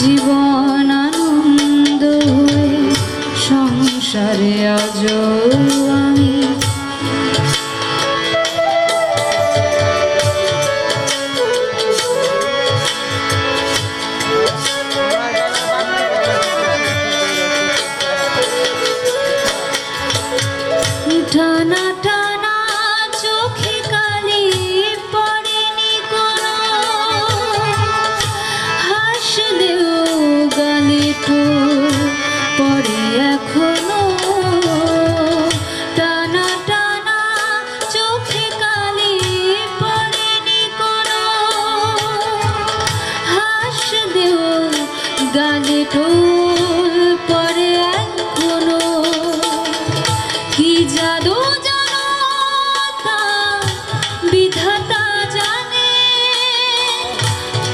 জীবন আনন্দ হয়ে সংসারে আজ আমি। টানা গালে টোল পড়ে এখনও। কি জাদু বিধাতা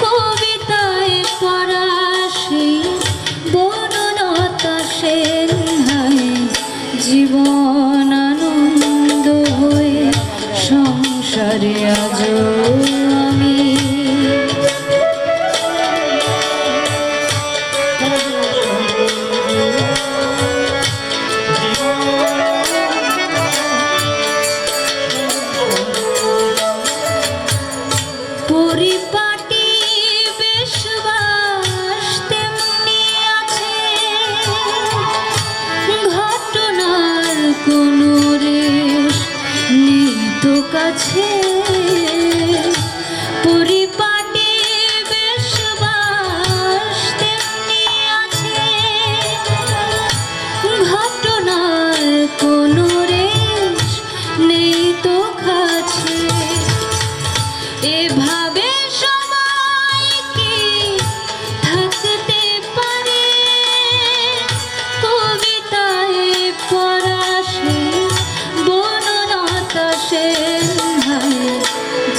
কবিতায় জীবন আনন্দ হয়ে সংসারে আজ তো কাছে পরিপাটি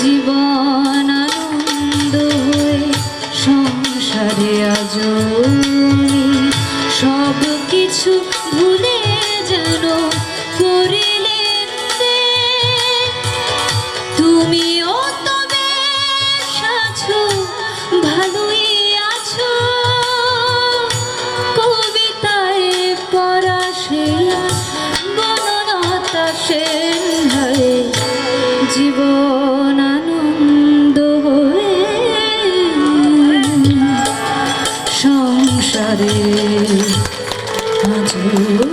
জীবন আনন্দ হয়ে সংসারে আজ সব কিছু ভুলে যেন করিলেন। তুমিও তো বেশ আছো ভালোই আছো কবিতায় পড়া সেই সেন জীবন 나를 아주